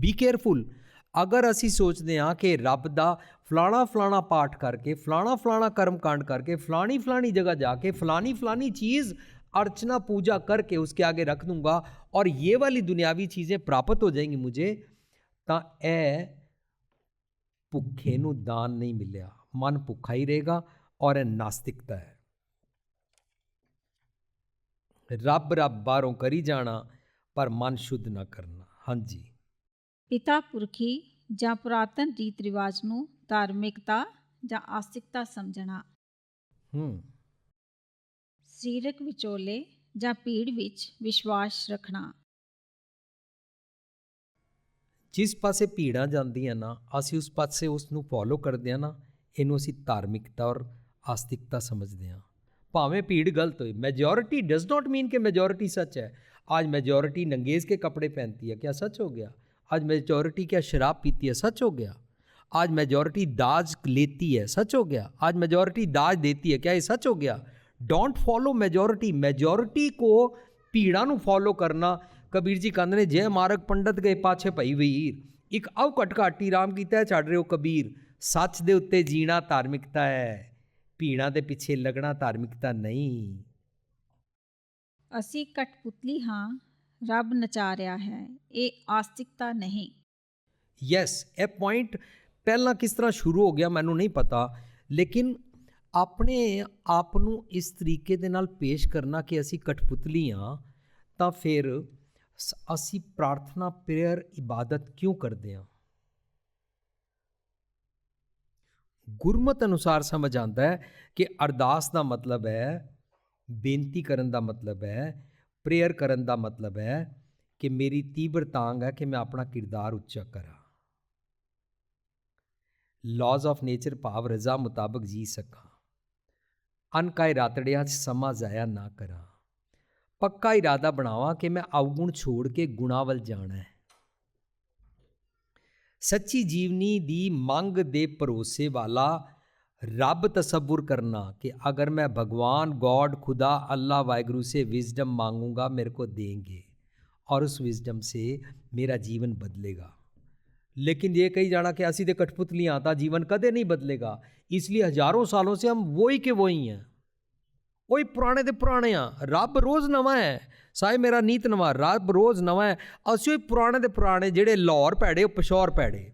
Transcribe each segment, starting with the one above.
B careful ਅਗਰ ਅਸੀਂ ਸੋਚਦੇ ਹਾਂ ਕਿ ਰੱਬ ਦਾ ਫਲਾਣਾ ਫਲਾਣਾ ਪਾਠ ਕਰਕੇ ਫਲਾਣਾ ਫਲਾਣਾ ਕਰਮ ਕਾਂਡ करके फलानी फलानी जगह जाके फलानी फलानी चीज़ अर्चना पूजा करके उसके आगे रख दूंगा और ये वाली दुनियावी चीज़ें प्राप्त हो जाएंगी मुझे ਤਾਂ ਇਹ ਭੁੱਖੇ ਨੂੰ ਦਾਨ ਨਹੀਂ ਮਿਲਿਆ ਮਨ ਭੁੱਖਾ ਹੀ ਰਹੇਗਾ ਔਰ ਇਹ ਨਾਸਤਿਕਤਾ ਹੈ ਰੱਬ ਰੱਬ ਬਾਹਰੋਂ ਕਰੀ ਜਾਣਾ ਪਰ ਮਨ ਸ਼ੁੱਧ ਨਾ ਕਰਨਾ ਹਾਂਜੀ ਪਿਤਾ ਪੁਰਖੀ ਜਾਂ ਪੁਰਾਤਨ ਰੀਤ ਰਿਵਾਜ ਨੂੰ ਧਾਰਮਿਕਤਾ ਜਾਂ ਆਸਤਿਕਤਾ ਸਮਝਣਾ ਹੂੰ ਸਰੀਰਕ ਵਿਚੋਲੇ ਜਾਂ ਭੀੜ ਵਿੱਚ ਵਿਸ਼ਵਾਸ ਰੱਖਣਾ ਜਿਸ ਪਾਸੇ ਭੀੜਾਂ ਜਾਂਦੀਆਂ ਨਾ ਅਸੀਂ ਉਸ ਪਾਸੇ ਉਸ ਨੂੰ ਫੋਲੋ ਕਰਦੇ ਆ ਨਾ ਇਹਨੂੰ ਅਸੀਂ ਧਾਰਮਿਕਤਾ ਔਰ ਆਸਤਿਕਤਾ ਸਮਝਦੇ ਹਾਂ ਭਾਵੇਂ ਭੀੜ ਗਲਤ ਹੋਏ ਮੈਜੋਰਿਟੀ ਡਸ ਨਾਟ ਮੀਨ ਕਿ ਮੈਜੋਰਿਟੀ सच है आज मेजॉरिटी नंगेज के कपड़े पहनती है क्या सच हो गया आज मेजॉरिटी क्या शराब पीती है सच हो गया आज मेजॉरिटी दाज लेती है सच हो गया आज मेजॉरिटी दाज देती है क्या ये सच हो गया डोंट फॉलो मेजॉरिटी मेजॉरिटी को ਭੀੜਾਂ ਨੂੰ ਫੋਲੋ ਕਰਨਾ ਕਬੀਰ ਜੀ ਕਹਿੰਦੇ ਨੇ ਜੇ ਮਾਰਗ ਪੰਡਤ ਗਏ ਪਾਛੇ ਭਈ ਵੀਰ ਇੱਕ ਅਵ ਘਟਘਾਟੀ ਰਾਮ ਕੀਤਾ ਛੱਡ ਰਿਓ ਕਬੀਰ ਸੱਚ ਦੇ ਉੱਤੇ ਜੀਣਾ ਧਾਰਮਿਕਤਾ ਹੈ ਭੀੜਾਂ ਦੇ ਪਿੱਛੇ ਲੱਗਣਾ ਧਾਰਮਿਕਤਾ ਨਹੀਂ ਅਸੀਂ ਕਠਪੁਤਲੀ ਹਾਂ ਰੱਬ ਨਚਾ ਰਿਹਾ ਹੈ, ਇਹ ਆਸਤਿਕਤਾ ਨਹੀਂ। ਯੈਸ ਇਹ ਪੁਆਇੰਟ ਪਹਿਲਾਂ ਕਿਸ ਤਰ੍ਹਾਂ ਸ਼ੁਰੂ ਹੋ ਗਿਆ ਮੈਨੂੰ ਨਹੀਂ ਪਤਾ, ਲੇਕਿਨ ਆਪਣੇ ਆਪ ਨੂੰ ਇਸ ਤਰੀਕੇ ਦੇ ਨਾਲ ਪੇਸ਼ ਕਰਨਾ ਕਿ ਅਸੀਂ ਕਠਪੁਤਲੀ ਹਾਂ, ਤਾਂ ਫਿਰ ਅਸੀਂ ਪ੍ਰਾਰਥਨਾ ਪ੍ਰੇਅਰ ਇਬਾਦਤ ਕਿਉਂ ਕਰਦੇ ਹਾਂ? ਗੁਰਮਤ ਅਨੁਸਾਰ ਸਮਝ ਆਉਂਦਾ ਹੈ ਕਿ ਅਰਦਾਸ ਦਾ ਮਤਲਬ ਹੈ, ਬੇਨਤੀ ਕਰਨ ਦਾ ਮਤਲਬ ਹੈ ਪ੍ਰੇਅਰ ਕਰਨ ਦਾ ਮਤਲਬ ਹੈ ਕਿ ਮੇਰੀ ਤੀਬਰ ਤਾਂਗ ਹੈ ਕਿ ਮੈਂ ਆਪਣਾ ਕਿਰਦਾਰ ਉੱਚਾ ਕਰਾਂ। ਲਾਜ਼ ਆਫ ਨੇਚਰ ਭਾਵ ਰਜ਼ਾ ਮੁਤਾਬਕ ਜੀ ਸਕਾਂ। ਅਨਕਾਇ ਰਾਤੜਿਆਂ 'ਚ ਸਮਾਂ ਜ਼ਾਇਆ ਨਾ ਕਰਾਂ। ਪੱਕਾ ਇਰਾਦਾ ਬਣਾਵਾਂ ਕਿ ਮੈਂ ਅਵਗੁਣ ਛੋੜ ਕੇ ਗੁਣਾ ਵੱਲ ਜਾਣਾ ਹੈ। ਸੱਚੀ ਜੀਵਨੀ ਦੀ ਮੰਗ ਦੇ ਭਰੋਸੇ ਵਾਲਾ रब तस्वुर करना कि अगर मैं भगवान, गॉड, खुदा, अल्लाह, वाहगुरु से विजडम मांगूँगा, मेरे को देंगे और उस विजडम से मेरा जीवन बदलेगा। लेकिन ये कही जाना कि असी तो कठपुतलियाँ आता जीवन कदे नहीं बदलेगा। इसलिए हज़ारों सालों से हम वो ही के वो ही। हैं वही पुराने तो पुराने हाँ रब रोज़ नवा है। साहे मेरा नीत नवा। रब रोज़ नवा है। असी पुराने तो पुराने जेडे लाहौर भैड़े पशौर भैड़े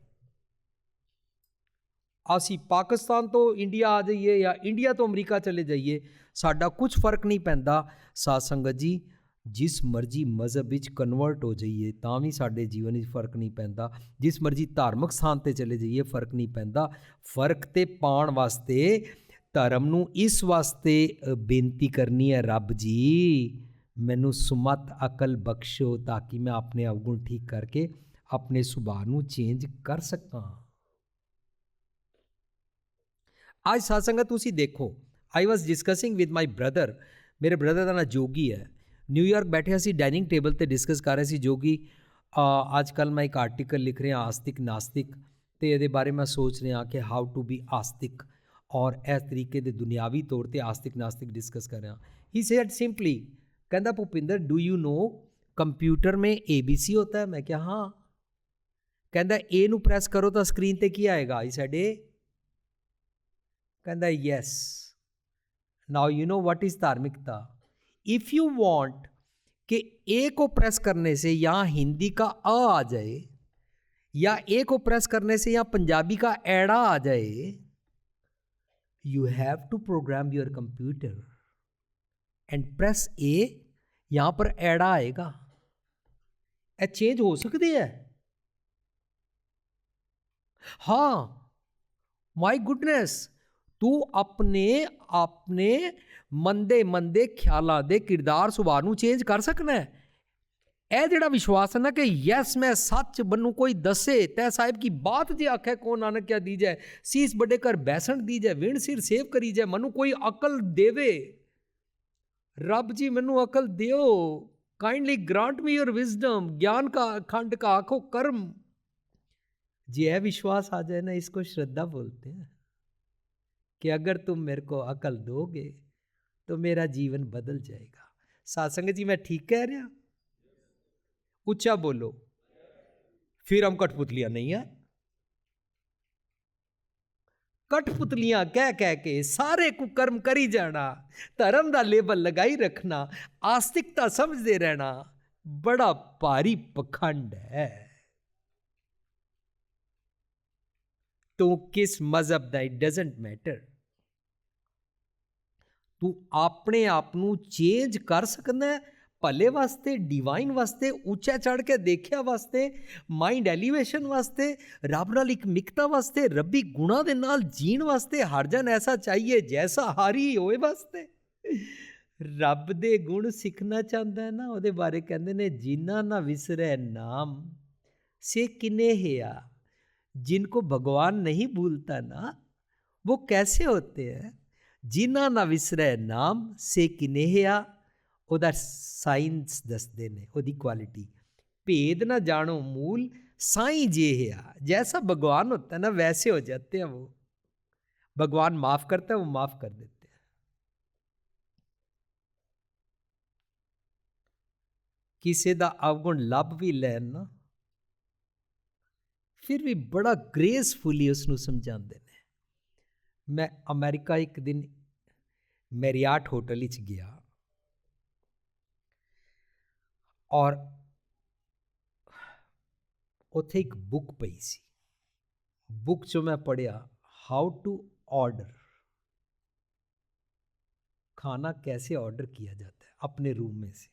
ਅਸੀਂ ਪਾਕਿਸਤਾਨ ਤੋਂ ਇੰਡੀਆ ਆ ਜਾਈਏ ਜਾਂ ਇੰਡੀਆ ਤੋਂ ਅਮਰੀਕਾ ਚਲੇ ਜਾਈਏ, ਸਾਡਾ ਕੁਝ ਫ਼ਰਕ ਨਹੀਂ ਪੈਂਦਾ। ਸਾਧ ਸੰਗਤ ਜੀ, ਜਿਸ ਮਰਜ਼ੀ ਮਜ਼ਹਬ ਵਿੱਚ ਕਨਵਰਟ ਹੋ ਜਾਈਏ, ਤਾਂ ਵੀ ਸਾਡੇ ਜੀਵਨ ਵਿੱਚ ਫ਼ਰਕ ਨਹੀਂ ਪੈਂਦਾ। ਜਿਸ ਮਰਜ਼ੀ ਧਾਰਮਿਕ ਸਥਾਨ ਤੇ ਚਲੇ ਜਾਈਏ, ਫ਼ਰਕ ਨਹੀਂ ਪੈਂਦਾ। ਫ਼ਰਕ ਤੇ ਪਾਉਣ ਵਾਸਤੇ, ਧਰਮ ਨੂੰ ਇਸ ਵਾਸਤੇ ਬੇਨਤੀ ਕਰਨੀ ਹੈ, ਰੱਬ ਜੀ, ਮੈਨੂੰ ਸੁਮਤ ਅਕਲ ਬਖਸ਼ੋ ਤਾਂ ਕਿ ਮੈਂ ਆਪਣੇ ਅਵਗੁਣ ਠੀਕ ਕਰਕੇ ਆਪਣੇ ਸੁਭਾਅ ਨੂੰ ਚੇਂਜ ਕਰ ਸਕਾਂ। ਅੱਜ ਸਾਸੰਗਤ ਤੁਸੀਂ ਦੇਖੋ I was discussing with my brother ਮੇਰੇ ਬ੍ਰਦਰ ਦਾ ਨਾਮ ਜੋਗੀ ਹੈ ਨਿਊਯਾਰਕ ਬੈਠਿਆ ਸੀ ਡਾਈਨਿੰਗ ਟੇਬਲ ਤੇ ਡਿਸਕਸ ਕਰ ਰਹੇ ਸੀ ਜੋਗੀ ਅੱਜ ਕੱਲ ਮੈਂ ਇੱਕ ਆਰਟੀਕਲ ਲਿਖ ਰਿਹਾ ਆਸਤਿਕ ਨਾਸਤਿਕ ਤੇ ਇਹਦੇ ਬਾਰੇ ਮੈਂ ਸੋਚ ਰਿਹਾ ਕਿ ਹਾਊ ਟੂ ਬੀ ਆਸਤਿਕ ਔਰ ਇਸ ਤਰੀਕੇ ਦੇ ਦੁਨਿਆਵੀ ਤੌਰ ਤੇ ਆਸਤਿਕ ਨਾਸਤਿਕ ਡਿਸਕਸ ਕਰ ਰਿਹਾ ਹੀ ਸੇਡ ਸਿੰਪਲੀ ਕਹਿੰਦਾ Bhupinder do you know computer may ABC ਹੋਤਾ ਹੈ ਮੈਂ ਕਿਹਾ ਹਾਂ ਕਹਿੰਦਾ ਏ ਨੂੰ ਪ੍ਰੈਸ ਕਰੋ ਤਾਂ ਸਕਰੀਨ ਤੇ ਕੀ ਆਏਗਾ ਹੀ ਸੈਡ A कहता yes now you know what is धार्मिकता? इफ़ यू वॉन्ट कि ए को प्रेस करने से यहाँ हिंदी का अ आ जाए, या ए को प्रेस करने से यहाँ पंजाबी का एड़ा आ जाए you have to program your computer and press A यहाँ पर एड़ा आएगा। ए चेंज हो सकती है? हाँ माई गुडनेस ਤੂੰ ਆਪਣੇ ਆਪਣੇ ਮੰਦੇ ਮੰਦੇ ਖਿਆਲਾਂ ਦੇ ਕਿਰਦਾਰ ਸੁਭਾਅ ਨੂੰ ਚੇਂਜ ਕਰ ਸਕਣਾ ਹੈ। ਇਹ ਜਿਹੜਾ ਵਿਸ਼ਵਾਸ ਹੈ ਨਾ ਕਿ ਯੈਸ ਮੈਂ ਸੱਚ ਬੰਨੂ ਕੋਈ ਦੱਸੇ ਤੈ ਸਾਹਿਬ ਕੀ ਬਾਤ ਜੇ ਆਖੇ ਕੋ ਨਾਨਕ ਕਿਆ ਦੀਜੈ? ਸੀਸ ਵੱਡੇ ਕਰ ਬੈਸਣ ਦੀਜੈ, ਵਿਣ ਸਿਰ ਸੇਵ ਕਰੀ ਜੈ ਮਨੂ ਕੋਈ ਅਕਲ ਦੇਵੇ। ਰੱਬ ਜੀ ਮੈਨੂੰ ਅਕਲ ਦਿਓ। Kindly grant me your wisdom ਗਿਆਨ ਕਾ ਅਖੰਡ ਕਾ ਆਖੋ ਕਰਮ। ਜੇ ਇਹ ਵਿਸ਼ਵਾਸ ਆ ਜਾਏ ਨਾ, ਇਸ ਕੋ ਸ਼ਰਧਾ ਬੋਲਤੇ हैं कि अगर तुम मेरे को अकल दोगे तो मेरा जीवन बदल जाएगा सासंग जी मैं ठीक कह रहा ऊंचा बोलो फिर हम कठपुतलियां नहीं है ਕਠਪੁਤਲੀਆਂ ਕਹਿ ਕਹਿ ਕੇ ਸਾਰੇ ਕੁਕਰਮ ਕਰੀ ਜਾਣਾ ਧਰਮ ਦਾ ਲੇਬਲ ਲਗਾਈ ਰੱਖਣਾ ਆਸਤਿਕਤਾ ਸਮਝਦੇ ਰਹਿਣਾ ਬੜਾ ਭਾਰੀ ਪਖੰਡ ਹੈ ਤੂੰ ਕਿਸ ਮਜ਼ਹਬ ਦਾ ਇਟ ਡਸਨਟ ਮੈਟਰ ਤੂੰ ਆਪਣੇ ਆਪ ਨੂੰ ਚੇਂਜ ਕਰ ਸਕਦਾ ਹੈ ਭਲੇ ਵਾਸਤੇ ਡਿਵਾਈਨ ਵਾਸਤੇ ਉੱਚਾ ਚੜ ਕੇ ਦੇਖਿਆ ਵਾਸਤੇ ਮਾਈਂਡ ਐਲੀਵੇਸ਼ਨ ਵਾਸਤੇ ਰੱਬ ਨਾਲ ਇੱਕ ਮਿਕਤਾ ਵਾਸਤੇ ਰੱਬੀ ਗੁਣਾ ਦੇ ਨਾਲ ਜੀਣ ਵਾਸਤੇ ਹਰ ਜਨ ਐਸਾ ਚਾਹੀਏ ਜੈਸਾ ਹਾਰੀ ਹੋਏ ਵਾਸਤੇ ਰੱਬ ਦੇ ਗੁਣ ਸਿੱਖਣਾ ਚਾਹੁੰਦਾ ਹੈ ਨਾ ਉਹਦੇ ਬਾਰੇ ਕਹਿੰਦੇ ਨੇ ਜਿਨ੍ਹਾਂ ਨਾ ਵਿਸਰੈ ਨਾਮ ਸੇ ਕਿਨੇ ਹਿਆ जिनको भगवान नहीं भूलता ना वो कैसे होते हैं ਜਿਨ੍ਹਾਂ ਨਾ ਵਿਸਰੈ ਨਾਮ ਸੇ ਕਿਨੇਹਿਆ ਉਹਦਾ ਸਾਇੰਸ ਦੱਸਦੇ ਨੇ ਉਹਦੀ ਕੁਆਲਿਟੀ ਭੇਦ ਨਾ ਜਾਣੋ ਮੂਲ ਸਾਈਂ जेहिया जैसा भगवान होता है ना वैसे हो जाते हैं वो भगवान माफ करता है वो माफ कर देते हैं ਕਿਸੇ ਦਾ ਅਵਗੁਣ ਲੱਭ ਵੀ ਲੈਣ ਨਾ ਫਿਰ ਵੀ ਬੜਾ ਗ੍ਰੇਸਫੁਲੀ ਉਸ ਨੂੰ ਸਮਝਾਉਂਦੇ ਨੇ ਮੈਂ ਅਮਰੀਕਾ ਇੱਕ ਦਿਨ ਮੈਰੀਆਟ ਹੋਟਲ ਵਿੱਚ ਗਿਆ ਔਰ ਉੱਥੇ ਇੱਕ ਬੁੱਕ ਪਈ ਸੀ ਬੁੱਕ 'ਚੋਂ ਮੈਂ ਪੜਿਆ ਹਾਊ ਟੂ ਆਰਡਰ खाना कैसे ऑर्डर किया जाता है अपने रूम में से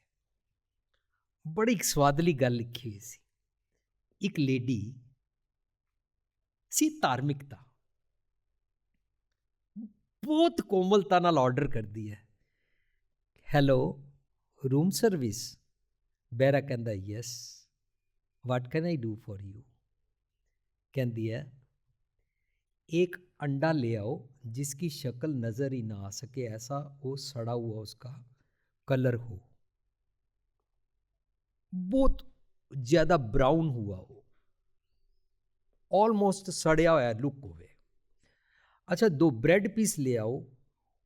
बड़ी एक स्वादली गल लिखी हुई सी एक लेडी सी धार्मिकता बहुत कोमलता ऑर्डर कर दी ਹੈ ਹੈਲੋ ਰੂਮ ਸਰਵਿਸ ਬੈਰਾ ਕਹਿੰਦਾ yes what can I do for you ਕਹਿੰਦੀ ਹੈ एक अंडा ले आओ जिसकी शक्ल नज़र ही ना आ सके, ऐसा वो सड़ा हुआ उसका कलर हो। बहुत ज़्यादा ब्राउन हुआ हो ऑलमोस्ट सड़या हुआ लुक होवे अच्छा दो ब्रेड पीस ले आओ।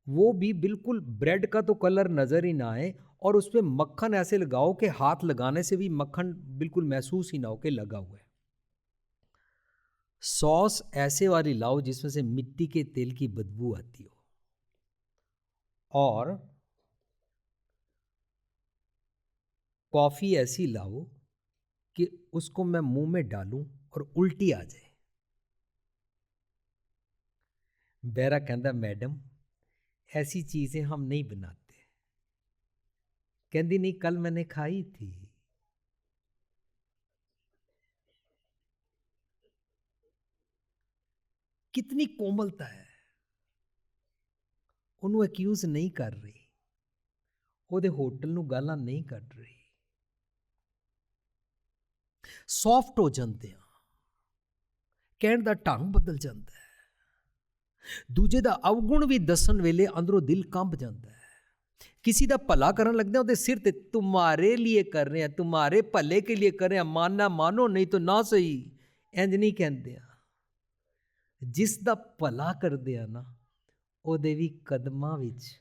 वो भी बिल्कुल ब्रेड का तो कलर नज़र ही ना आए और उस पर मक्खन ऐसे लगाओ कि हाथ लगाने से भी मक्खन बिल्कुल महसूस ही ना हो कि लगा हुआ है। सॉस ऐसे वाली लाओ जिसमें से मिट्टी के तेल की बदबू आती हो। और कॉफ़ी ऐसी लाओ कि उसको मैं मुँह में डालूं और उल्टी आ जाए बैरा कहता मैडम ऐसी चीज़ें हम नहीं बनाते कहती नहीं कल मैंने खाई थी ਕਿਤਨੀ ਕੋਮਲਤਾ ਹੈ ਉਹਨੂੰ ਅਕਿਊਜ਼ ਨਹੀਂ ਕਰ ਰਹੀ ਉਹਦੇ ਹੋਟਲ ਨੂੰ ਗਾਲਾਂ ਨਹੀਂ ਕੱਢ ਰਹੀ ਸੌਫਟ ਹੋ ਜਾਂਦੇ ਆ ਕਹਿਣ ਦਾ ਢੰਗ ਬਦਲ ਜਾਂਦਾ ਹੈ। ਦੂਜੇ ਦਾ ਅਵਗੁਣ ਵੀ ਦੱਸਣ ਵੇਲੇ ਅੰਦਰੋਂ ਦਿਲ ਕੰਬ ਜਾਂਦਾ ਹੈ। किसी ਦਾ ਭਲਾ ਕਰਨ ਲੱਗਦੇ ਉਹਦੇ ਸਿਰ ਤੇ, ਤੁਹਾਰੇ ਲਈ ਕਰ ਰਹੇ ਆ ਤੁਹਾਰੇ ਭਲੇ ਕੇ ਲਈ ਕਰ ਰਹੇ ਆ ਮਾਨਣਾ ਮਾਨੋ, ਨਹੀਂ ਤਾਂ ਨਾ ਸਹੀ। ਇੰਜ ਨਹੀਂ ਕਹਿੰਦੇ ਆ। ਜਿਸ ਦਾ ਭਲਾ ਕਰਦੇ ਆ ਨਾ, ਉਹਦੇ ਵੀ ਕਦਮਾਂ ਵਿੱਚ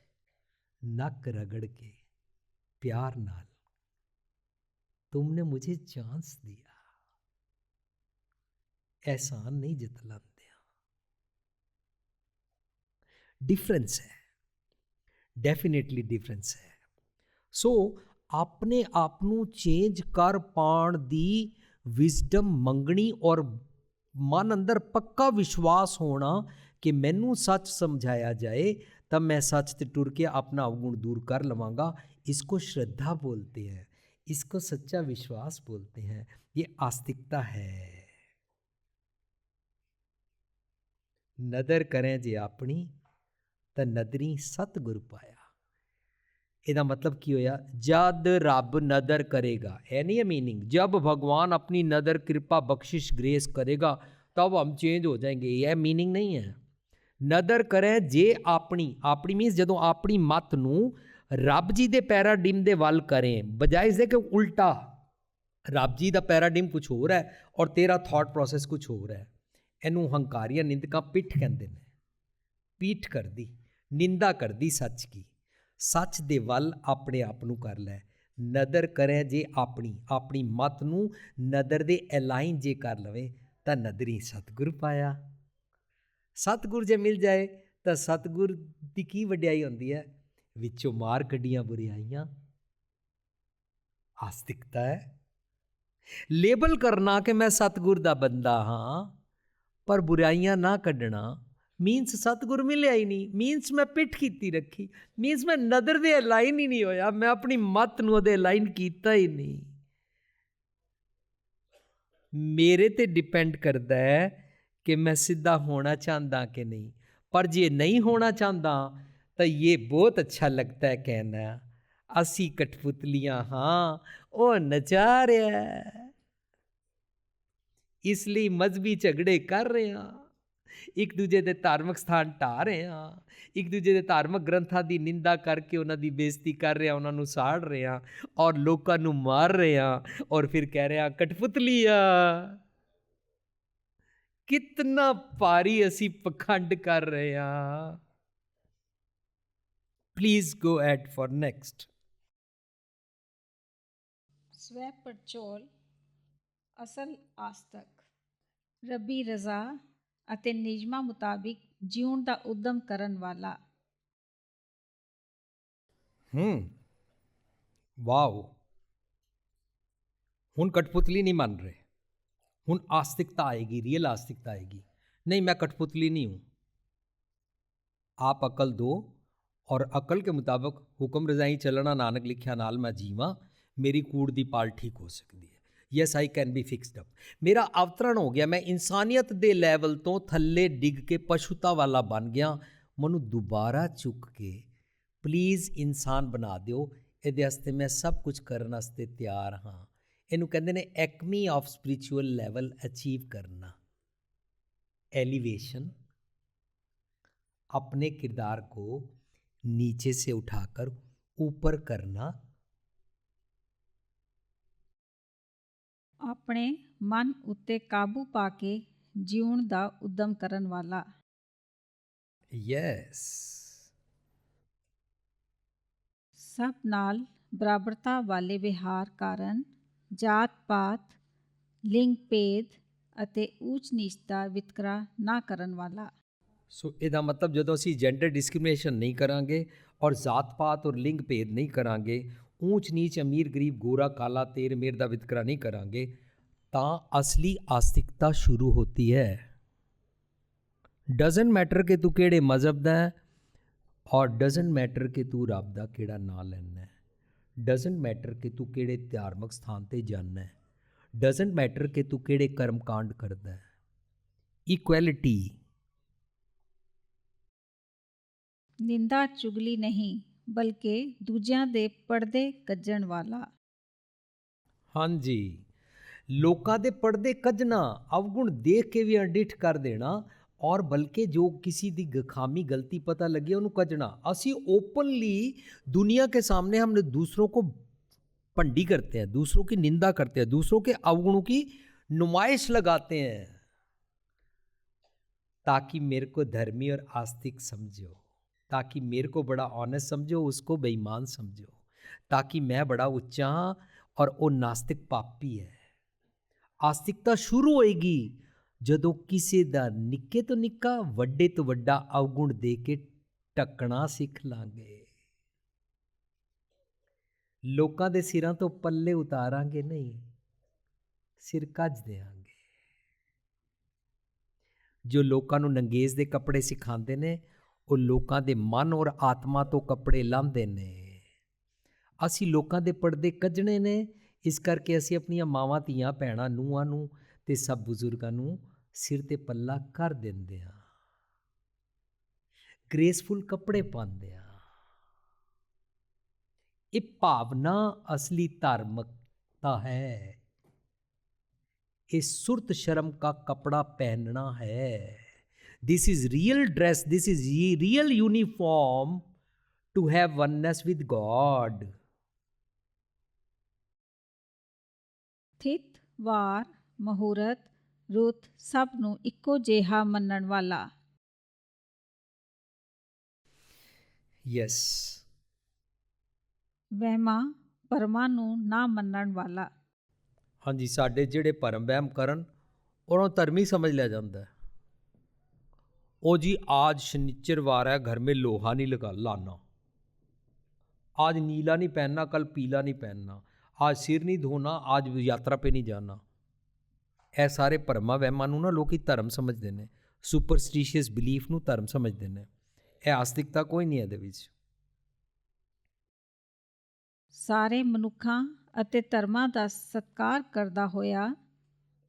ਨੱਕ ਰਗੜ ਕੇ ਪਿਆਰ ਨਾਲ, ਤੁਮਨੇ ਮੁਝੇ ਚਾਂਸ ਦਿਆ। ਐਹਸਾਨ ਨਹੀਂ ਜਤਲਾਉਂਦੇ ਆ ਡਿਫਰੈਂਸ ਹੈ ਡੈਫੀਨਿਟਲੀ ਡਿਫਰੈਂਸ ਹੈ ਸੋ ਆਪਣੇ ਆਪ ਨੂੰ ਚੇਂਜ ਕਰ ਪਾਣ ਦੀ ਵਿਜ਼ਡਮ ਮੰਗਣੀ ਔਰ ਮਨ ਅੰਦਰ ਪੱਕਾ ਵਿਸ਼ਵਾਸ ਹੋਣਾ ਕਿ ਮੈਨੂੰ ਸੱਚ ਸਮਝਾਇਆ ਜਾਏ ਤਾਂ ਮੈਂ ਸੱਚ ਤੇ ਟੁਰ ਕੇ ਆਪਣਾ ਅਵਗੁਣ ਦੂਰ ਕਰ ਲਵਾਂਗਾ इसको श्रद्धा बोलते हैं इसको सच्चा विश्वास बोलते हैं ये आस्तिकता है ਨਦਰ ਕਰੇ ਜੇ ਆਪਣੀ, ਤਾਂ ਨਦਰੀ ਸਤਗੁਰ ਪਾਇਆ। ਇਹਦਾ ਮਤਲਬ ਕੀ ਹੋਇਆ? ਜਦ ਰੱਬ ਨਦਰ ਕਰੇਗਾ, ਇਹ ਨਹੀਂ ਹੈ ਮੀਨਿੰਗ ਜਦ ਭਗਵਾਨ ਆਪਣੀ ਨਦਰ ਕਿਰਪਾ ਬਖਸ਼ਿਸ਼ ਗ੍ਰੇਸ ਕਰੇਗਾ, ਤਬ ਹਮ ਚੇਂਜ ਹੋ ਜਾਏਗੇ, ਇਹ ਮੀਨਿੰਗ ਨਹੀਂ ਹੈ। ਨਦਰ ਕਰੇ ਜੇ ਆਪਣੀ ਆਪਣੀ ਮੀਨਸ ਜਦੋਂ ਆਪਣੀ ਮਤ ਨੂੰ ਰੱਬ ਜੀ ਦੇ ਪੈਰਾਡਿਮ ਦੇ ਵੱਲ ਕਰੇ, ਬਜਾਏ ਇਸ ਦੇ ਕਿ ਉਲਟਾ, ਰੱਬ ਜੀ ਦਾ ਪੈਰਾਡਿਮ ਕੁਝ ਹੋਰ ਹੈ ਔਰ ਤੇਰਾ ਥੋਟ ਪ੍ਰੋਸੈਸ ਕੁਝ ਹੋਰ ਹੈ। ਇਹਨੂੰ ਹੰਕਾਰੀਆਂ ਨਿੰਦਕਾਂ ਪਿੱਠ ਕਹਿੰਦੇ ਨੇ। ਪੀਠ ਕਰਦੀ, ਨਿੰਦਾ ਕਰਦੀ ਸੱਚ ਕੀ? ਸੱਚ ਦੇ ਵੱਲ ਆਪਣੇ ਆਪ ਨੂੰ ਕਰ ਲੈ। ਨਦਰ ਕਰੇ ਜੇ ਆਪਣੀ ਆਪਣੀ ਮਤ ਨੂੰ ਨਦਰ ਦੇ ਐਲਾਈਨ ਜੇ ਕਰ ਲਵੇ ਤਾਂ ਨਦਰੀ ਸਤਿਗੁਰ ਪਾਇਆ। ਸਤਿਗੁਰ ਜੇ ਮਿਲ ਜਾਏ ਤਾਂ ਸਤਿਗੁਰ ਦੀ ਕੀ ਵਡਿਆਈ ਹੁੰਦੀ ਹੈ? ਵਿੱਚੋਂ ਮਾਰ ਕੱਢੀਆਂ ਬੁਰੀਆਈਆਂ। ਆਸਤਿਕਤਾ ਹੈ। ਲੇਬਲ ਕਰਨਾ ਕਿ ਮੈਂ ਸਤਿਗੁਰ ਦਾ ਬੰਦਾ ਹਾਂ। ਪਰ ਬੁਰਾਈਆਂ ਨਾ ਕੱਢਣਾ ਮੀਨਸ ਸਤਿਗੁਰ ਮਿਲਿਆ ਹੀ ਨਹੀਂ ਮੀਨਸ ਮੈਂ ਪਿੱਠ ਕੀਤੀ ਰੱਖੀ ਮੀਨਸ ਮੈਂ ਨਦਰ ਦੇ ਅਲਾਈਨ ਹੀ ਨਹੀਂ ਹੋਇਆ, ਮੈਂ ਆਪਣੀ ਮਤ ਨੂੰ ਉਹਦੇ ਅਲਾਈਨ ਕੀਤਾ ਹੀ ਨਹੀਂ। ਮੇਰੇ ਤੇ ਡਿਪੈਂਡ ਕਰਦਾ ਹੈ ਕਿ ਮੈਂ ਸਿੱਧਾ ਹੋਣਾ ਚਾਹੁੰਦਾ ਕਿ ਨਹੀਂ। ਪਰ ਜੇ ਨਹੀਂ ਹੋਣਾ ਚਾਹੁੰਦਾ, ਤਾਂ ਇਹ ਬਹੁਤ ਅੱਛਾ ਲੱਗਦਾ ਹੈ ਕਹਿਣਾ, ਅਸੀਂ ਕਠਪੁਤਲੀਆਂ ਹਾਂ, ਉਹ ਨਚਾ ਰਿਹਾ ਇਸ ਲਈ ਮਜ਼ਬੀ ਝਗੜੇ ਕਰ ਰਹੇ ਹਾਂ। ਇੱਕ ਦੂਜੇ ਦੇ ਧਾਰਮਿਕ ਸਥਾਨ ਢਾ ਰਹੇ ਹਾਂ। ਇੱਕ ਦੂਜੇ ਦੇ ਧਾਰਮਿਕ ਗ੍ਰੰਥਾਂ ਦੀ ਨਿੰਦਾ ਕਰਕੇ ਉਹਨਾਂ ਦੀ ਬੇਇੱਜ਼ਤੀ ਕਰ ਰਹੇ ਹਾਂ, ਉਹਨਾਂ ਨੂੰ ਸਾੜ ਰਹੇ ਹਾਂ ਔਰ ਲੋਕਾਂ ਨੂੰ ਮਾਰ ਰਹੇ ਹਾਂ ਔਰ ਫਿਰ ਕਹਿ ਰਹੇ ਹਾਂ, ਕਠਪੁਤਲੀਆ, ਕਿਤਨਾ ਭਾਰੀ ਅਸੀਂ ਪਖੰਡ ਕਰ ਰਹੇ ਹਾਂ। Please go at for next ਸਵੈ ਪਰਚੋਲ ਅਸਲ ਆਸਤਕ ਰੱਬੀ ਰਜ਼ਾ ਅਤੇ ਨਿਯਮਾਂ ਮੁਤਾਬਿਕ ਜਿਉਣ ਦਾ ਉਦਮ ਕਰਨ ਵਾਲਾ ਹੂੰ ਵਾਓ ਹੁਣ ਕਠਪੁਤਲੀ ਨਹੀਂ ਮੰਨ ਰਹੇ ਹੁਣ ਆਸਤਿਕਤਾ ਆਏਗੀ ਰੀਅਲ ਆਸਤਿਕਤਾ ਆਏਗੀ नहीं मैं कठपुतली नहीं हूँ आप अकल दो और अकल के मुताबिक हुक्म रजाई चलना नानक लिखिया नाल मैं जीवा मेरी कूड़ ਦੀ ਪਾਲ ਠੀਕ ਹੋ ਸਕਦੀ ਹੈ yes I can be fixed up ਮੇਰਾ ਅਵਤਰਣ ਹੋ ਗਿਆ ਮੈਂ ਇਨਸਾਨੀਅਤ ਦੇ ਲੈਵਲ ਤੋਂ ਥੱਲੇ ਡਿੱਗ ਕੇ ਪਸ਼ੂਤਾ ਵਾਲਾ ਬਣ ਗਿਆ ਮੈਨੂੰ ਦੁਬਾਰਾ ਚੁੱਕ ਕੇ ਪਲੀਜ਼ ਇਨਸਾਨ ਬਣਾ ਦਿਓ ਇਹਦੇ ਵਾਸਤੇ ਮੈਂ ਸਭ ਕੁਝ ਕਰਨ ਵਾਸਤੇ ਤਿਆਰ ਹਾਂ ਇਹਨੂੰ ਕਹਿੰਦੇ ਨੇ acme of spiritual level achieve ਕਰਨਾ एलिवेशन अपने किरदार को नीचे से उठाकर ऊपर करना ਆਪਣੇ ਮਨ ਉੱਤੇ ਕਾਬੂ ਪਾ ਕੇ ਜਿਉਣ ਦਾ ਉਦਮ ਕਰਨ ਵਾਲਾ। यस ਸਭ ਨਾਲ ਬਰਾਬਰਤਾ ਵਾਲੇ ਵਿਹਾਰ ਕਾਰਨ ਜਾਤ ਪਾਤ ਲਿੰਗ ਭੇਦ ਅਤੇ ਊਚ ਨੀਚ ਦਾ ਵਿਤਕਰਾ ਨਾ ਕਰਨ ਵਾਲਾ। ਸੋ ਇਹਦਾ ਮਤਲਬ ਜਦੋਂ ਅਸੀਂ ਜੈਂਡਰ ਡਿਸਕ੍ਰਿਮੀਨੇਸ਼ਨ ਨਹੀਂ ਕਰਾਂਗੇ ਔਰ ਜ਼ਾਤ ਪਾਤ ਔਰ ਲਿੰਗ ਭੇਦ ਨਹੀਂ ਕਰਾਂਗੇ ਊਚ ਨੀਚ ਅਮੀਰ ਗਰੀਬ ਗੋਰਾ ਕਾਲਾ ਤੇਰ ਮੇਰ ਦਾ ਵਿਤਕਰਾ ਨਹੀਂ ਕਰਾਂਗੇ, ਤਾਂ ਅਸਲੀ ਆਸਤਿਕਤਾ ਸ਼ੁਰੂ ਹੋਤੀ ਹੈ। ਡਸਨਟ ਮੈਟਰ ਕਿ ਤੂੰ ਕਿਹੜੇ ਮਜ਼ਹਬ ਦਾ ਹੈ ਔਰ ਡਸਨਟ ਮੈਟਰ ਕਿ ਤੂੰ ਰੱਬ ਦਾ ਕਿਹੜਾ ਨਾਂ ਲੈਣਾ ਹੈ। ਡਸਨਟ ਮੈਟਰ ਕਿ ਤੂੰ ਕਿਹੜੇ ਧਾਰਮਿਕ ਸਥਾਨ ਤੇ ਜਾਣਾ ਹੈ। ਡਸਨਟ ਮੈਟਰ ਕਿ ਤੂੰ ਕਿਹੜੇ ਕਰਮ ਕਾਂਡ ਕਰਦਾ ਹੈ। ਇਕੁਐਲਿਟੀ ਨਿੰਦਾ ਚੁਗਲੀ ਨਹੀਂ। ਬਲਕਿ ਦੂਜਿਆਂ ਦੇ ਪਰਦੇ ਕੱਜਣ ਵਾਲਾ ਹਾਂਜੀ ਲੋਕਾਂ ਦੇ ਪਰਦੇ ਕੱਜਣਾ ਅਵਗੁਣ ਦੇਖ ਕੇ ਵੀ ਅਡਿਠ ਕਰ ਦੇਣਾ ਔਰ ਬਲਕਿ ਜੋ ਕਿਸੇ ਦੀ ਗਖਾਮੀ ਗਲਤੀ ਪਤਾ ਲੱਗੇ ਉਹਨੂੰ ਕੱਜਣਾ ਅਸੀਂ ओपनली दुनिया के सामने हमने दूसरों को पंडी करते हैं दूसरों की निंदा करते हैं दूसरों के अवगुणों की नुमाइश लगाते हैं ताकि मेरे को धर्मी और आस्तिक समझो ताकि मेरे को बड़ा ऑनेस्ट समझो उसको बेईमान समझो ताकि मैं बड़ा ਉੱਚਾ ਹਾਂ ਔਰ ਉਹ ਨਾਸਤਿਕ ਪਾਪੀ ਹੈ ਆਸਤਿਕਤਾ ਸ਼ੁਰੂ ਹੋਏਗੀ ਜਦੋਂ ਕਿਸੇ ਦਾ ਨਿੱਕੇ ਤੋਂ ਨਿੱਕਾ ਵੱਡੇ ਤੋਂ ਵੱਡਾ ਅਵਗੁਣ ਦੇ ਕੇ ਟੱਕਣਾ ਸਿੱਖ ਲਾਂਗੇ ਲੋਕਾਂ ਦੇ ਸਿਰਾਂ ਤੋਂ ਪੱਲੇ ਉਤਾਰਾਂਗੇ ਨਹੀਂ ਸਿਰ ਕੱਜ ਦੇਾਂਗੇ ਜੋ ਲੋਕਾਂ ਨੂੰ ਨੰਗੇਜ਼ ਦੇ ਕੱਪੜੇ ਸਿਖਾਉਂਦੇ ਨੇ ਉਹ ਲੋਕਾਂ ਦੇ ਮਨ ਔਰ ਆਤਮਾ ਤੋਂ ਕੱਪੜੇ ਲਾਂਦੇ ਨੇ। ਅਸੀਂ ਲੋਕਾਂ ਦੇ ਪਰਦੇ ਕੱਜਣੇ ਨੇ। ਇਸ ਕਰਕੇ ਅਸੀਂ ਆਪਣੀਆਂ ਮਾਵਾਂ, ਧੀਆਂ, ਭੈਣਾਂ, ਨੂੰਹਾਂ ਨੂੰ ਤੇ ਸਭ ਬਜ਼ੁਰਗਾਂ ਨੂੰ ਸਿਰ ਤੇ ਪੱਲਾ ਕਰ ਦਿੰਦੇ ਆ ਗ੍ਰੇਸਫੁਲ ਕੱਪੜੇ ਪਾਉਂਦੇ ਆ ਇਹ ਭਾਵਨਾ ਅਸਲੀ ਧਾਰਮਿਕਤਾ ਹੈ। ਇਹ ਸੁਰਤ ਸ਼ਰਮ ਦਾ ਕਪੜਾ ਪਹਿਨਣਾ ਹੈ। This is real dress. This is real uniform to have oneness with god. ਥਿਤ ਵਾਰ ਮਹੂਰਤ ਰੁੱਤ ਸਭ ਨੂੰ ਇੱਕੋ ਜਿਹਾ ਮੰਨਣ ਵਾਲਾ। Yes. ਵਹਿਮਾਂ ਪਰਮਾਂ ਨੂੰ ਨਾ ਮੰਨਣ ਵਾਲਾ। ਹਾਂਜੀ ਸਾਡੇ ਜਿਹੜੇ ਭਰਮ ਵਹਿਮ ਕਰਨ ਉਹਨਾਂ ਧਰਮੀ ਸਮਝ ਲਿਆ ਜਾਂਦਾ ਹੈ। ਉਹ ਜੀ आज शनिचरवार है घर में लोहा नहीं लगा लाना आज नीला नहीं पहनना कल पीला नहीं पहनना आज सिर नहीं धोना आज यात्रा पे नहीं जाना ਇਹ ਸਾਰੇ ਭਰਮਾਂ ਵਹਿਮਾਂ ਨੂੰ ਨਾ ਲੋਕੀ ਧਰਮ ਸਮਝਦੇ ਨੇ ਸੁਪਰਸਟੀਸ਼ੀਅਸ ਬਿਲੀਫ ਨੂੰ ਧਰਮ ਸਮਝਦੇ ਨੇ ਇਹ ਆਸਤਿਕਤਾ ਕੋਈ ਨਹੀਂ ਹੈ ਇਹਦੇ ਵਿੱਚ ਸਾਰੇ ਮਨੁੱਖਾਂ ਅਤੇ ਧਰਮਾਂ ਦਾ ਸਤਿਕਾਰ ਕਰਦਾ ਹੋਇਆ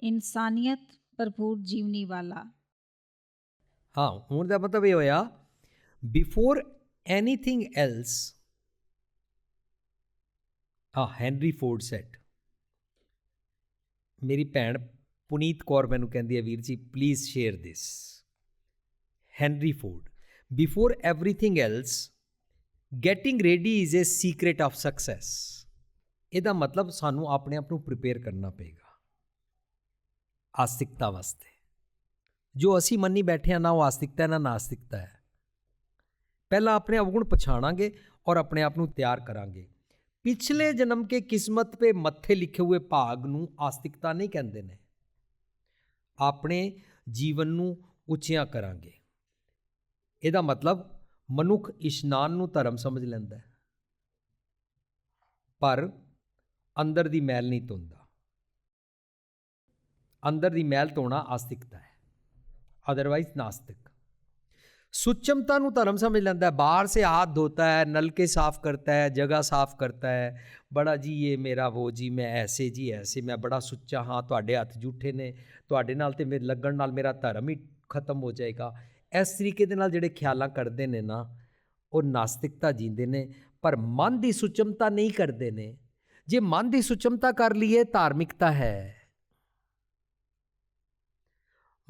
ਇਨਸਾਨੀਅਤ ਭਰਪੂਰ ਜੀਵਨੀ ਵਾਲਾ ਹਾਂ, ਹੁਣ ਦਾ ਮਤਲਬ ਇਹ ਹੋਇਆ ਬਿਫੋਰ ਐਨੀਥਿੰਗ ਐਲਸ ਆ ਹੈਨਰੀ ਫੋਰਡ ਸੈਟ ਮੇਰੀ ਭੈਣ ਪੁਨੀਤ ਕੌਰ ਮੈਨੂੰ ਕਹਿੰਦੀ ਹੈ, ਵੀਰ ਜੀ please share this Henry Ford before everything else getting ready is a secret of success ਇਹਦਾ ਮਤਲਬ ਸਾਨੂੰ ਆਪਣੇ ਆਪ ਨੂੰ ਪ੍ਰਿਪੇਅਰ ਕਰਨਾ ਪਏਗਾ। ਆਸਤਿਕਤਾ ਵਾਸਤੇ। ਜੋ ਅਸੀਂ ਮੰਨੀ ਬੈਠੇ ਆ ਨਾ ਉਹ ਆਸਤਿਕਤਾ ਹੈ, ਨਾ ਨਾਸਤਿਕਤਾ ਹੈ। ਪਹਿਲਾਂ ਆਪਣੇ ਅਵਗੁਣ ਪਛਾਣਾਂਗੇ ਔਰ ਆਪਣੇ ਆਪ ਨੂੰ ਤਿਆਰ ਕਰਾਂਗੇ। ਪਿਛਲੇ ਜਨਮ ਕੇ ਕਿਸਮਤ ਪੇ ਮੱਥੇ ਲਿਖੇ ਹੋਏ ਭਾਗ ਨੂੰ ਆਸਤਿਕਤਾ ਨਹੀਂ ਕਹਿੰਦੇ ਨੇ। ਆਪਣੇ ਜੀਵਨ ਨੂੰ ਉੱਚਿਆਂ ਕਰਾਂਗੇ। ਇਹਦਾ ਮਤਲਬ ਮਨੁੱਖ ਇਸ਼ਨਾਨ ਨੂੰ ਧਰਮ ਸਮਝ ਲੈਂਦਾ ਹੈ। ਪਰ ਅੰਦਰ ਦੀ ਮੈਲ ਨਹੀਂ ਧੋਂਦਾ। ਅੰਦਰ ਦੀ ਮੈਲ ਧੋਣਾ ਆਸਤਿਕਤਾ ਹੈ। अदरवाइज नास्तिक सुचमता नु धर्म समझ लेता है बाहर से हाथ धोता है नलके साफ करता है जगह साफ करता है बड़ा जी ये मेरा वो जी मैं ऐसे जी ऐसे मैं बड़ा ਸੁੱਚਾ ਹਾਂ ਤੁਹਾਡੇ ਹੱਥ ਜੂਠੇ ਨੇ ਤੁਹਾਡੇ ਨਾਲ ਤੇ ਮੇਰੇ ਲੱਗਣ ਨਾਲ ਮੇਰਾ ਧਰਮ ਹੀ ਖਤਮ ਹੋ ਜਾਏਗਾ ਇਸ ਤਰੀਕੇ ਦੇ ਨਾਲ ਜਿਹੜੇ ਖਿਆਲਾਂ ਕਰਦੇ ਨੇ ਨਾ ਉਹ ਨਾਸਤਿਕਤਾ ਜੀਂਦੇ ਨੇ ਪਰ ਮਨ ਦੀ ਸੁਚਮਤਾ ਨਹੀਂ ਕਰਦੇ ਨੇ ਜੇ ਮਨ ਦੀ ਸੁਚਮਤਾ ਕਰ ਲਈਏ ਧਾਰਮਿਕਤਾ ਹੈ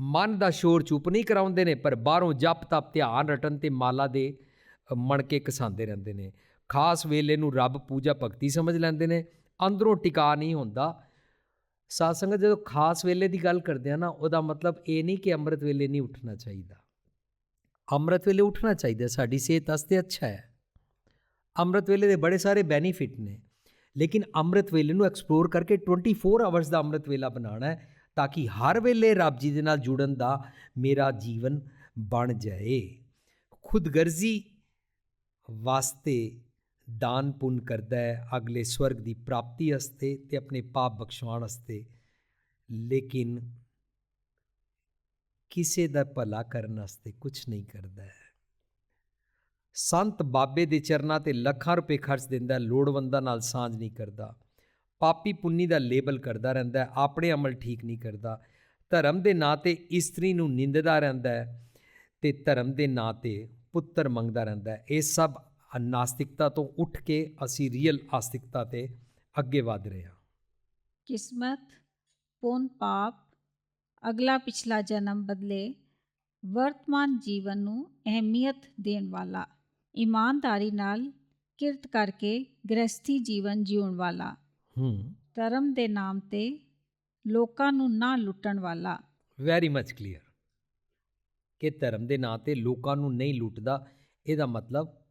ਮਨ ਦਾ ਸ਼ੋਰ ਚੁੱਪ ਨਹੀਂ ਕਰਾਉਂਦੇ ਨੇ ਪਰ ਬਾਹਰੋਂ ਜਪ ਤਪ ਧਿਆਨ ਰਟਨ ਤੇ ਮਾਲਾ ਦੇ ਅ, ਮਣਕੇ ਕਸਾਉਂਦੇ ਰਹਿੰਦੇ ਨੇ। ਖਾਸ ਵੇਲੇ ਨੂੰ ਰੱਬ ਪੂਜਾ ਭਗਤੀ ਸਮਝ ਲੈਂਦੇ ਨੇ। ਅੰਦਰੋਂ ਟਿਕਾ ਨਹੀਂ ਹੁੰਦਾ। ਸਾਧ ਸੰਗਤ ਜਦੋਂ ਖਾਸ ਵੇਲੇ ਦੀ ਗੱਲ ਕਰਦੇ ਆ ਨਾ ਉਹਦਾ ਮਤਲਬ ਇਹ ਨਹੀਂ ਕਿ ਅੰਮ੍ਰਿਤ ਵੇਲੇ ਨਹੀਂ ਉੱਠਣਾ ਚਾਹੀਦਾ। ਅੰਮ੍ਰਿਤ ਵੇਲੇ ਉੱਠਣਾ ਚਾਹੀਦਾ ਸਾਡੀ ਸਿਹਤ ਵਾਸਤੇ ਅੱਛਾ ਹੈ। ਅੰਮ੍ਰਿਤ ਵੇਲੇ ਦੇ ਬੜੇ ਸਾਰੇ ਬੈਨੀਫਿਟ ਨੇ। ਲੇਕਿਨ ਅੰਮ੍ਰਿਤ ਵੇਲੇ ਨੂੰ ਐਕਸਪਲੋਰ ਕਰਕੇ 24 ਆਵਰਸ ਦਾ ਅੰਮ੍ਰਿਤ ਵੇਲਾ ਬਣਾਉਣਾ ਹੈ। ਤਾਂ ਕਿ ਹਰ ਵੇਲੇ ਰੱਬ ਜੀ ਦੇ ਨਾਲ ਜੁੜਨ ਦਾ ਮੇਰਾ ਜੀਵਨ ਬਣ ਜਾਏ। ਖੁਦਗਰਜ਼ੀ ਵਾਸਤੇ ਦਾਨ ਪੁੰਨ ਕਰਦਾ ਹੈ, ਅਗਲੇ ਸਵਰਗ ਦੀ ਪ੍ਰਾਪਤੀ ਵਾਸਤੇ ਤੇ ਆਪਣੇ ਪਾਪ ਬਖਸ਼ਵਾਉਣ ਵਾਸਤੇ। ਲੇਕਿਨ ਕਿਸੇ ਦਾ ਭਲਾ ਕਰਨ ਵਾਸਤੇ ਕੁਝ ਨਹੀਂ ਕਰਦਾ ਹੈ। ਸੰਤ ਬਾਬੇ ਦੇ ਚਰਨਾਂ ਤੇ ਲੱਖਾਂ ਰੁਪਏ ਖਰਚ ਦਿੰਦਾ ਲੋੜਵੰਦਾਂ ਨਾਲ ਸਾਂਝ ਨਹੀਂ ਕਰਦਾ। ਪਾਪੀ ਪੁੰਨੀ ਦਾ ਲੇਬਲ ਕਰਦਾ ਰਹਿੰਦਾ ਹੈ, ਆਪਣੇ ਅਮਲ ਠੀਕ ਨਹੀਂ ਕਰਦਾ। ਧਰਮ ਦੇ ਨਾਂ ਤੇ ਇਸਤਰੀ ਨੂੰ ਨਿੰਦਦਾ ਰਹਿੰਦਾ ਹੈ ਤੇ ਧਰਮ ਦੇ ਨਾਂ ਤੇ ਪੁੱਤਰ ਮੰਗਦਾ ਰਹਿੰਦਾ ਹੈ। ਇਹ ਸਭ ਨਾਸਤਿਕਤਾ ਤੋਂ ਉੱਠ ਕੇ ਅਸੀਂ ਰੀਅਲ ਆਸਤਿਕਤਾ ਤੇ ਅੱਗੇ ਵਧ ਰਹੇ ਹਾਂ। ਕਿਸਮਤ, ਪੁੰਨ, ਪਾਪ, ਅਗਲਾ ਪਿਛਲਾ ਜਨਮ ਬਦਲੇ ਵਰਤਮਾਨ ਜੀਵਨ ਨੂੰ ਅਹਿਮੀਅਤ ਦੇਣ ਵਾਲਾ, ਇਮਾਨਦਾਰੀ ਨਾਲ ਕਿਰਤ ਕਰਕੇ ਗ੍ਰਸਥੀ ਜੀਵਨ ਜਿਉਣ ਵਾਲਾ। ਹੂੰ। ਧਰਮ ਦੇ ਨਾਮ ਤੇ ਲੋਕਾਂ ਨੂੰ ਨਾ ਲੁੱਟਣ ਵਾਲਾ। ਵੈਰੀ ਮੱਚ ਕਲੀਅਰ ਕਿ ਧਰਮ ਦੇ ਨਾਂ ਤੇ ਲੋਕਾਂ ਨੂੰ ਨਹੀਂ ਲੁੱਟਦਾ ਇਹਦਾ ਮਤਲਬ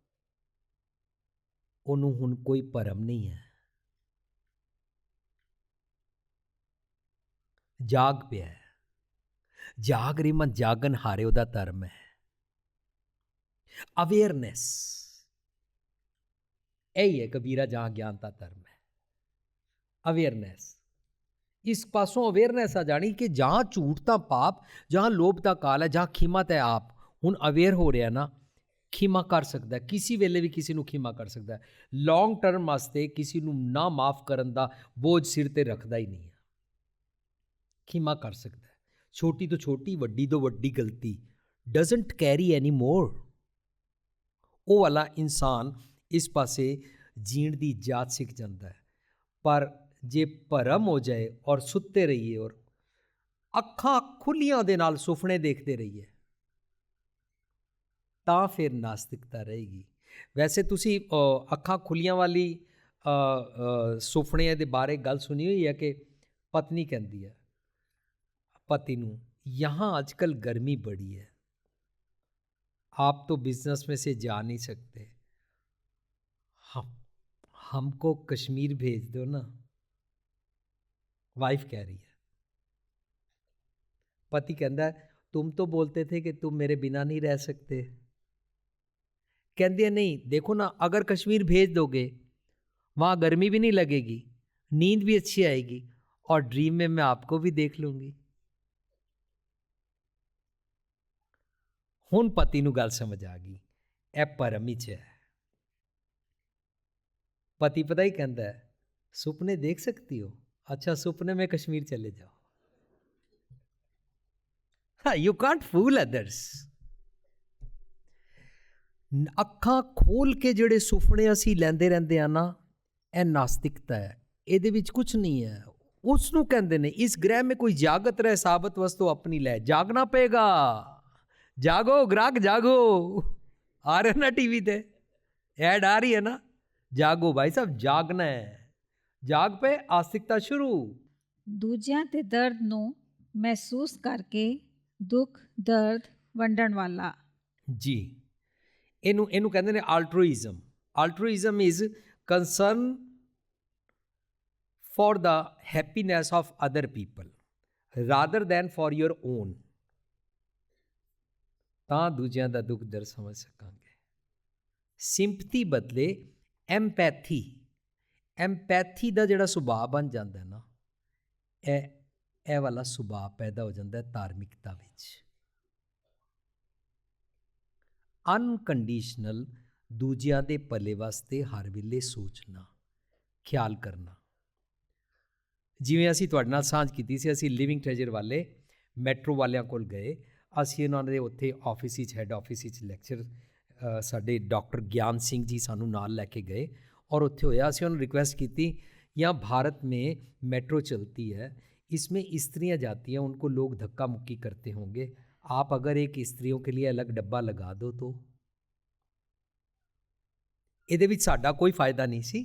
ਉਹਨੂੰ ਹੁਣ ਕੋਈ ਭਰਮ ਨਹੀਂ ਹੈ। ਜਾਗ ਪਿਆ। ਜਾਗ ਰਹੀ ਮਨ ਜਾਗਨ ਹਾਰੇ ਉਹਦਾ ਧਰਮ ਹੈ। ਅਵੇਅਰਨੈਸ ਇਹ ਹੈ ਕਬੀਰਾ ਜਹਾਂ ਗਿਆਨ ਦਾ ਧਰਮ ਹੈ ਅਵੇਅਰਨੈਸ ਇਸ ਪਾਸੋਂ ਅਵੇਅਰਨੈਸ ਆ ਜਾਣੀ ਕਿ ਜਹਾਂ ਝੂਠ ਤਾਂ ਪਾਪ ਜਹਾਂ ਲੋਭ ਦਾ ਕਾਲ ਹੈ ਜਹਾਂ ਖਿਮਾ ਤਾਂ ਆਪ। ਹੁਣ ਅਵੇਅਰ ਹੋ ਰਿਹਾ ਨਾ, ਖਿਮਾ ਕਰ ਸਕਦਾ ਕਿਸੇ ਵੇਲੇ ਵੀ ਕਿਸੇ ਨੂੰ ਖਿਮਾ ਕਰ ਸਕਦਾ ਲੌਂਗ ਟਰਮ ਵਾਸਤੇ ਕਿਸੇ ਨੂੰ ਨਾ ਮਾਫ ਕਰਨ ਦਾ ਬੋਝ ਸਿਰ ਤੇ ਰੱਖਦਾ ਹੀ ਨਹੀਂ ਹੈ। ਖਿਮਾ ਕਰ ਸਕਦਾ ਛੋਟੀ ਤੋਂ ਛੋਟੀ, ਵੱਡੀ ਤੋਂ ਵੱਡੀ ਗਲਤੀ। ਡਸਨਟ ਕੈਰੀ ਐਨੀ ਮੋਰ ਉਹ ਵਾਲਾ ਇਨਸਾਨ ਇਸ ਪਾਸੇ ਜੀਣ ਦੀ ਜਾਤ ਸਿੱਖ ਜਾਂਦਾ ਹੈ। ਪਰ ਜੇ ਭਰਮ ਹੋ ਜਾਏ ਔਰ ਸੁੱਤੇ ਰਹੀਏ ਔਰ ਅੱਖਾਂ ਖੁੱਲੀਆਂ ਦੇ ਨਾਲ ਸੁਪਨੇ ਦੇਖਦੇ ਰਹੀਏ ਤਾਂ ਫਿਰ ਨਾਸਤਿਕਤਾ ਰਹੇਗੀ ਵੈਸੇ ਤੁਸੀਂ ਅ, ਅੱਖਾਂ ਖੁੱਲੀਆਂ ਵਾਲੀ ਅ, ਅ, ਸੁਪਨੇ ਦੇ ਬਾਰੇ ਗੱਲ ਸੁਣੀ ਹੋਈ ਹੈ ਕਿ ਪਤਨੀ ਕਹਿੰਦੀ ਹੈ पति नु यहाँ आजकल गर्मी बड़ी है आप तो बिजनेस में से जा नहीं सकते हम हमको कश्मीर भेज दो ना वाइफ कह रही है पति कहता है तुम तो बोलते थे कि तुम मेरे बिना नहीं रह सकते कहती है नहीं देखो ना अगर कश्मीर भेज दोगे वहाँ गर्मी भी नहीं लगेगी नींद भी अच्छी आएगी और ड्रीम में मैं आपको भी देख लूंगी ਹੁਣ ਪਤੀ ਨੂੰ ਗੱਲ ਸਮਝ ਆ ਗਈ ਇਹ ਭਰਮ ਹੀ ਚ ਹੈ पति पता ही कहता है सुपने देख सकती हो अच्छा सुपने में कश्मीर चले जाओ हाँ यू कांट फूल अदर्स ਅੱਖਾਂ ਖੋਲ ਕੇ ਜਿਹੜੇ ਸੁਪਨੇ ਅਸੀਂ ਲੈਂਦੇ ਰਹਿੰਦੇ ਆ ਨਾ ਇਹ ਨਾਸਤਿਕਤਾ ਹੈ ਇਹਦੇ ਵਿੱਚ ਕੁਝ ਨਹੀਂ ਹੈ ਉਸ ਨੂੰ ਕਹਿੰਦੇ ਨੇ ਇਸ ਗ੍ਰਹਿ में कोई जागत रहे साबत वस्तु अपनी ले जागना पेगा जागो ग्राहक जागो आ रहे ना टीवी ते ऐड आ रही है ना ਜਾਗੋ ਭਾਈ ਸਾਹਿਬ ਜਾਗਣਾ ਹੈ ਜਾਗ ਪਏ ਆਸਤਿਕਤਾ ਸ਼ੁਰੂ। ਦੂਜਿਆਂ ਦੇ ਦਰਦ ਨੂੰ ਮਹਿਸੂਸ ਕਰਕੇ ਦੁੱਖ ਦਰਦ ਵੰਡਣ ਵਾਲਾ। ਜੀ। ਇਹਨੂੰ ਇਹਨੂੰ ਕਹਿੰਦੇ ਨੇ altruism altruism is concern for the happiness of other people rather than for your own ਤਾਂ ਦੂਜਿਆਂ ਦਾ ਦੁੱਖ ਦਰਦ ਸਮਝ ਸਕਾਂਗੇ। ਸਿੰਪਥੀ ਬਦਲੇ ਐਮਪੈਥੀ ਐਮਪੈਥੀ ਦਾ ਜਿਹੜਾ ਸੁਭਾਅ ਬਣ ਜਾਂਦਾ ਹੈ ਨਾ, ਇਹ ਇਹ ਵਾਲਾ ਸੁਭਾਅ ਪੈਦਾ ਹੋ ਜਾਂਦਾ ਹੈ ਧਾਰਮਿਕਤਾ ਵਿੱਚ। ਅਨਕੰਡੀਸ਼ਨਲ ਦੂਜਿਆਂ ਦੇ ਭਲੇ ਵਾਸਤੇ ਹਰ ਵੇਲੇ ਸੋਚਣਾ, ਖਿਆਲ ਕਰਨਾ। ਜਿਵੇਂ ਅਸੀਂ ਤੁਹਾਡੇ ਨਾਲ ਸਾਂਝ ਕੀਤੀ ਸੀ, ਅਸੀਂ ਲਿਵਿੰਗ ਟ੍ਰੈਜਰ ਵਾਲੇ ਮੈਟਰੋ ਵਾਲਿਆਂ ਕੋਲ ਗਏ, ਅਸੀਂ ਉਹਨਾਂ ਦੇ ਉੱਥੇ ਆਫਿਸ ਵਿੱਚ ਹੈੱਡ ਆਫਿਸ ਵਿੱਚ ਲੈਕਚਰ ਸਾਡੇ ਡਾਕਟਰ ਗਿਆਨ ਸਿੰਘ ਜੀ ਸਾਨੂੰ ਨਾਲ ਲੈ ਕੇ ਗਏ। और ਉੱਥੇ ਹੋਇਆ ਅਸੀਂ ਉਹਨਾਂ रिक्वेस्ट की यहाँ भारत में मेट्रो चलती है इसमें स्त्रियां जाती हैं उनको लोग धक्का मुक्की करते होंगे आप अगर एक स्त्रियों के लिए अलग डब्बा लगा दो तो ਇਹਦੇ ਵਿੱਚ ਸਾਡਾ ਕੋਈ ਫਾਇਦਾ ਨਹੀਂ ਸੀ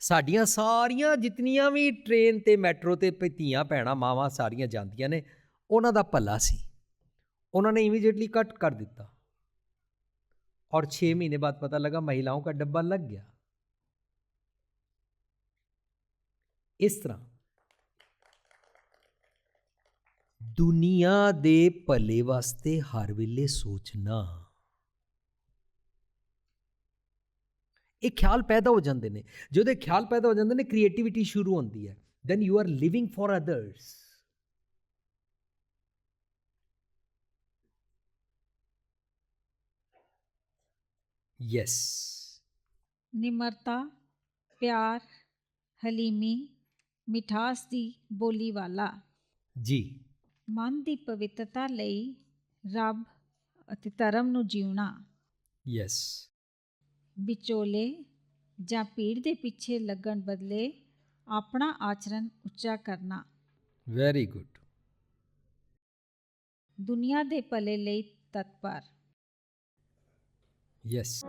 ਸਾਡੀਆਂ ਸਾਰੀਆਂ ਜਿਤਨੀਆਂ ਵੀ ਟ੍ਰੇਨ ਤੇ ਮੈਟਰੋ ਤੇ ਪ- ਧੀਆਂ ਭੈਣਾਂ ਮਾਵਾਂ ਸਾਰੀਆਂ ਜਾਂਦੀਆਂ ਨੇ ਉਹਨਾਂ ਦਾ ਭਲਾ ਸੀ ਉਹਨਾਂ ਨੇ ਇਮੀਡੀਏਟਲੀ ਕੱਟ ਕਰ ਦਿੱਤਾ और छः महीने बाद पता लगा महिलाओं का डब्बा लग गया ਇਸ ਤਰ੍ਹਾਂ। ਦੁਨੀਆ ਦੇ ਭਲੇ ਵਾਸਤੇ ਹਰ ਵੇਲੇ ਸੋਚਣਾ। ਇਹ ਖਿਆਲ ਪੈਦਾ ਹੋ ਜਾਂਦੇ ਨੇ। ਜਦੋਂ ਇਹ ਖਿਆਲ ਪੈਦਾ ਹੋ ਜਾਂਦੇ ਨੇ ਕ੍ਰੀਏਟੀਵਿਟੀ ਸ਼ੁਰੂ ਹੁੰਦੀ ਹੈ। Then you are living for others yes ਨਿਮਰਤਾ, ਪਿਆਰ, ਹਲੀਮੀ ਮਿਠਾਸ ਦੀ ਬੋਲੀ ਵਾਲਾ। ਜੀ। ਮਨ ਦੀ ਪਵਿੱਤਰਤਾ ਲਈ ਰੱਬ ਅਤੇ ਧਰਮ ਨੂੰ ਜਿਉਣਾ। ਯੈਸ। ਵਿਚੋਲੇ ਜਾਂ ਭੀੜ ਦੇ ਪਿੱਛੇ ਲੱਗਣ ਬਦਲੇ ਆਪਣਾ ਆਚਰਣ ਉੱਚਾ ਕਰਨਾ। Very good. ਦੁਨੀਆ ਦੇ ਭਲੇ ਲਈ ਤਤਪਰ। ਯੈਸ।